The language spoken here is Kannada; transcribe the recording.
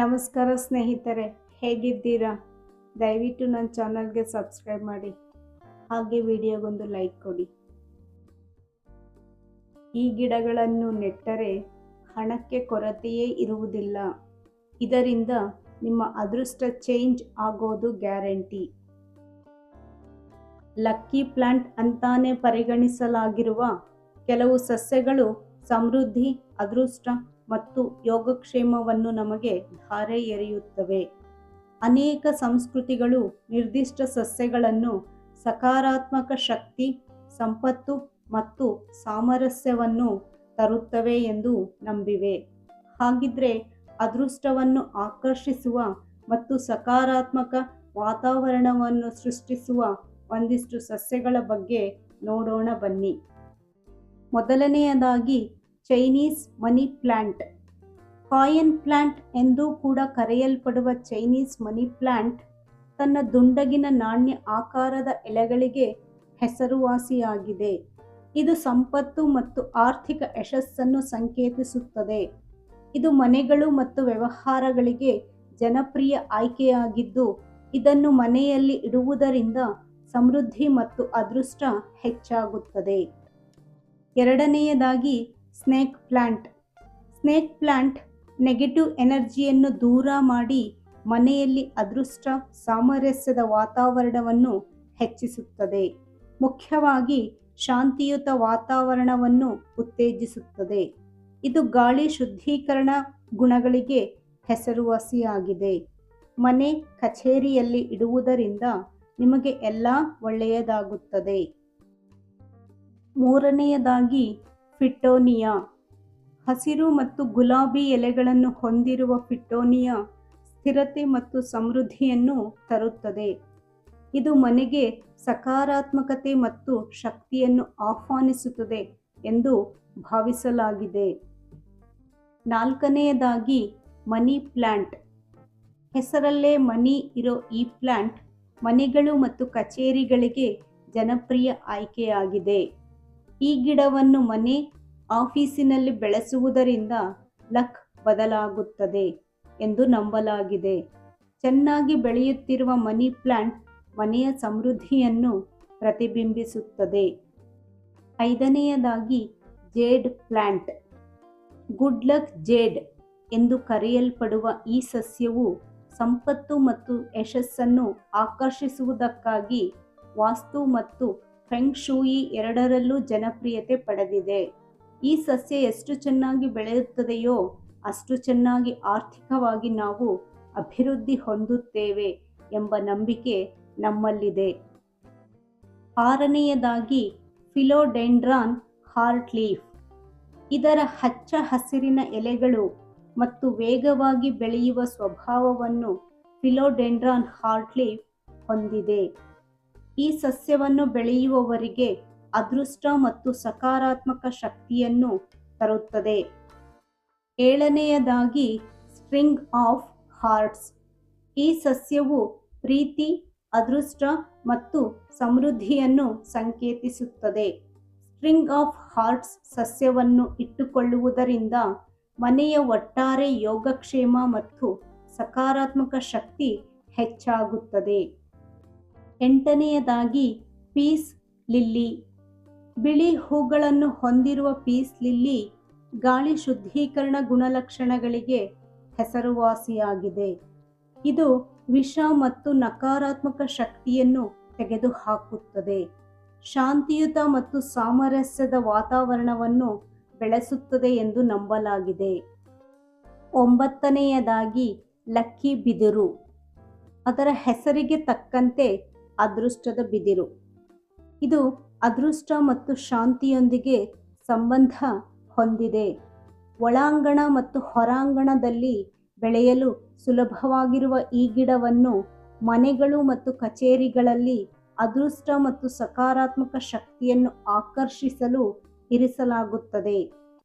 ನಮಸ್ಕಾರ ಸ್ನೇಹಿತರೆ, ಹೇಗಿದ್ದೀರಾ? ದಯವಿಟ್ಟು ನನ್ನ ಚಾನಲ್ಗೆ ಸಬ್ಸ್ಕ್ರೈಬ್ ಮಾಡಿ. ಹಾಗೆ ವಿಡಿಯೋಗೊಂದು ಲೈಕ್ ಕೊಡಿ. ಈ ಗಿಡಗಳನ್ನು ನೆಟ್ಟರೆ ಹಣಕ್ಕೆ ಕೊರತೆಯೇ ಇರುವುದಿಲ್ಲ. ಇದರಿಂದ ನಿಮ್ಮ ಅದೃಷ್ಟ ಚೇಂಜ್ ಆಗೋದು ಗ್ಯಾರಂಟಿ. ಲಕ್ಕಿ ಪ್ಲಾಂಟ್ ಅಂತಾನೆ ಪರಿಗಣಿಸಲಾಗಿರುವ ಕೆಲವು ಸಸ್ಯಗಳು ಸಮೃದ್ಧಿ, ಅದೃಷ್ಟ ಮತ್ತು ಯೋಗಕ್ಷೇಮವನ್ನು ನಮಗೆ ಧಾರೆ ಎರೆಯುತ್ತವೆ. ಅನೇಕ ಸಂಸ್ಕೃತಿಗಳು ನಿರ್ದಿಷ್ಟ ಸಸ್ಯಗಳನ್ನು ಸಕಾರಾತ್ಮಕ ಶಕ್ತಿ, ಸಂಪತ್ತು ಮತ್ತು ಸಾಮರಸ್ಯವನ್ನು ತರುತ್ತವೆ ಎಂದು ನಂಬಿವೆ. ಹಾಗಿದ್ರೆ ಅದೃಷ್ಟವನ್ನು ಆಕರ್ಷಿಸುವ ಮತ್ತು ಸಕಾರಾತ್ಮಕ ವಾತಾವರಣವನ್ನು ಸೃಷ್ಟಿಸುವ ಒಂದಿಷ್ಟು ಸಸ್ಯಗಳ ಬಗ್ಗೆ ನೋಡೋಣ ಬನ್ನಿ. ಮೊದಲನೆಯದಾಗಿ Chinese money plant. Coin plant ಎಂದೂ ಕೂಡ ಕರೆಯಲ್ಪಡುವ ಚೈನೀಸ್ ಮನಿ ಪ್ಲಾಂಟ್ ತನ್ನ ದುಂಡಗಿನ ನಾಣ್ಯ ಆಕಾರದ ಎಲೆಗಳಿಗೆ ಹೆಸರುವಾಸಿಯಾಗಿದೆ. ಇದು ಸಂಪತ್ತು ಮತ್ತು ಆರ್ಥಿಕ ಯಶಸ್ಸನ್ನು ಸಂಕೇತಿಸುತ್ತದೆ. ಇದು ಮನೆಗಳು ಮತ್ತು ವ್ಯವಹಾರಗಳಿಗೆ ಜನಪ್ರಿಯ ಆಯ್ಕೆಯಾಗಿದ್ದು, ಇದನ್ನು ಮನೆಯಲ್ಲಿ ಇಡುವುದರಿಂದ ಸಮೃದ್ಧಿ ಮತ್ತು ಅದೃಷ್ಟ ಹೆಚ್ಚಾಗುತ್ತದೆ. ಎರಡನೆಯದಾಗಿ snake plant. Snake plant negative ಎನರ್ಜಿಯನ್ನು ದೂರ ಮಾಡಿ ಮನೆಯಲ್ಲಿ ಅದೃಷ್ಟ, ಸಾಮರಸ್ಯದ ವಾತಾವರಣವನ್ನು ಹೆಚ್ಚಿಸುತ್ತದೆ. ಮುಖ್ಯವಾಗಿ ಶಾಂತಿಯುತ ವಾತಾವರಣವನ್ನು ಉತ್ತೇಜಿಸುತ್ತದೆ. ಇದು ಗಾಳಿ ಶುದ್ಧೀಕರಣ ಗುಣಗಳಿಗೆ ಹೆಸರುವಾಸಿಯಾಗಿದೆ. ಮನೆ ಕಚೇರಿಯಲ್ಲಿ ಇಡುವುದರಿಂದ ನಿಮಗೆ ಎಲ್ಲ ಒಳ್ಳೆಯದಾಗುತ್ತದೆ. ಮೂರನೆಯದಾಗಿ ಫಿಟೋನಿಯಾ ಹಸಿರು ಮತ್ತು ಗುಲಾಬಿ ಎಲೆಗಳನ್ನು ಹೊಂದಿರುವ ಫಿಟೋನಿಯಾ ಸ್ಥಿರತೆ ಮತ್ತು ಸಮೃದ್ಧಿಯನ್ನು ತರುತ್ತದೆ. ಇದು ಮನೆಗೆ ಸಕಾರಾತ್ಮಕತೆ ಮತ್ತು ಶಕ್ತಿಯನ್ನು ಆಹ್ವಾನಿಸುತ್ತದೆ ಎಂದು ಭಾವಿಸಲಾಗಿದೆ. ನಾಲ್ಕನೆಯದಾಗಿ, ಮನಿ ಪ್ಲಾಂಟ್. ಹೆಸರಲ್ಲೇ ಮನಿ ಇರೋ ಈ ಪ್ಲಾಂಟ್ ಮನೆಗಳು ಮತ್ತು ಕಚೇರಿಗಳಿಗೆ ಜನಪ್ರಿಯ ಆಯ್ಕೆಯಾಗಿದೆ. ಈ ಗಿಡವನ್ನು ಮನೆ ಆಫೀಸಿನಲ್ಲಿ ಬೆಳೆಸುವುದರಿಂದ ಲಕ್ ಬದಲಾಗುತ್ತದೆ ಎಂದು ನಂಬಲಾಗಿದೆ. ಚೆನ್ನಾಗಿ ಬೆಳೆಯುತ್ತಿರುವ ಮನಿ ಪ್ಲಾಂಟ್ ಮನೆಯ ಸಮೃದ್ಧಿಯನ್ನು ಪ್ರತಿಬಿಂಬಿಸುತ್ತದೆ. ಐದನೆಯದಾಗಿ jade plant. Good luck jade ಎಂದು ಕರೆಯಲ್ಪಡುವ ಈ ಸಸ್ಯವು ಸಂಪತ್ತು ಮತ್ತು ಯಶಸ್ಸನ್ನು ಆಕರ್ಷಿಸುವುದಕ್ಕಾಗಿ ವಾಸ್ತು ಮತ್ತು ಫೆಂಗ್ ಶೂಯಿ ಎರಡರಲ್ಲೂ ಜನಪ್ರಿಯತೆ ಪಡೆದಿದೆ. ಈ ಸಸ್ಯ ಎಷ್ಟು ಚೆನ್ನಾಗಿ ಬೆಳೆಯುತ್ತದೆಯೋ ಅಷ್ಟು ಚೆನ್ನಾಗಿ ಆರ್ಥಿಕವಾಗಿ ನಾವು ಅಭಿವೃದ್ಧಿ ಹೊಂದುತ್ತೇವೆ ಎಂಬ ನಂಬಿಕೆ ನಮ್ಮಲ್ಲಿದೆ. ಆರನೆಯದಾಗಿ ಫಿಲೋಡೆಂಡ್ರಾನ್ ಹಾರ್ಟ್ ಲೀಫ್. ಇದರ ಹಚ್ಚ ಹಸಿರಿನ ಎಲೆಗಳು ಮತ್ತು ವೇಗವಾಗಿ ಬೆಳೆಯುವ ಸ್ವಭಾವವನ್ನು ಫಿಲೋಡೆಂಡ್ರಾನ್ ಹಾರ್ಟ್ ಲೀಫ್ ಹೊಂದಿದೆ. ಈ ಸಸ್ಯವನ್ನು ಬೆಳೆಯುವವರಿಗೆ ಅದೃಷ್ಟ ಮತ್ತು ಸಕಾರಾತ್ಮಕ ಶಕ್ತಿಯನ್ನು ತರುತ್ತದೆ. ಏಳನೆಯದಾಗಿ, ಸ್ಟ್ರಿಂಗ್ ಆಫ್ ಹಾರ್ಟ್ಸ್. ಈ ಸಸ್ಯವು ಪ್ರೀತಿ, ಅದೃಷ್ಟ ಮತ್ತು ಸಮೃದ್ಧಿಯನ್ನು ಸಂಕೇತಿಸುತ್ತದೆ. ಸ್ಟ್ರಿಂಗ್ ಆಫ್ ಹಾರ್ಟ್ಸ್ ಸಸ್ಯವನ್ನು ಇಟ್ಟುಕೊಳ್ಳುವುದರಿಂದ ಮನೆಯ ಒಟ್ಟಾರೆ ಯೋಗಕ್ಷೇಮ ಮತ್ತು ಸಕಾರಾತ್ಮಕ ಶಕ್ತಿ ಹೆಚ್ಚಾಗುತ್ತದೆ. ಎಂಟನೆಯದಾಗಿ ಪೀಸ್ ಲಿಲ್ಲಿ. ಬಿಳಿ ಹೂಗಳನ್ನು ಹೊಂದಿರುವ ಪೀಸ್ ಲಿಲ್ಲಿ ಗಾಳಿ ಶುದ್ಧೀಕರಣ ಗುಣಲಕ್ಷಣಗಳಿಗೆ ಹೆಸರುವಾಸಿಯಾಗಿದೆ. ಇದು ವಿಷ ಮತ್ತು ನಕಾರಾತ್ಮಕ ಶಕ್ತಿಯನ್ನು ತೆಗೆದುಹಾಕುತ್ತದೆ. ಶಾಂತಿಯುತ ಮತ್ತು ಸಾಮರಸ್ಯದ ವಾತಾವರಣವನ್ನು ಬೆಳೆಸುತ್ತದೆ ಎಂದು ನಂಬಲಾಗಿದೆ. ಒಂಬತ್ತನೆಯದಾಗಿ ಲಕ್ಕಿ ಬಿದಿರು. ಅದರ ಹೆಸರಿಗೆ ತಕ್ಕಂತೆ ಅದೃಷ್ಟದ ಬಿದಿರು. ಇದು ಅದೃಷ್ಟ ಮತ್ತು ಶಾಂತಿಯೊಂದಿಗೆ ಸಂಬಂಧ ಹೊಂದಿದೆ. ಒಳಾಂಗಣ ಮತ್ತು ಹೊರಾಂಗಣದಲ್ಲಿ ಬೆಳೆಯಲು ಸುಲಭವಾಗಿರುವ ಈ ಗಿಡವನ್ನು ಮನೆಗಳು ಮತ್ತು ಕಚೇರಿಗಳಲ್ಲಿ ಅದೃಷ್ಟ ಮತ್ತು ಸಕಾರಾತ್ಮಕ ಶಕ್ತಿಯನ್ನು ಆಕರ್ಷಿಸಲು ಇರಿಸಲಾಗುತ್ತದೆ.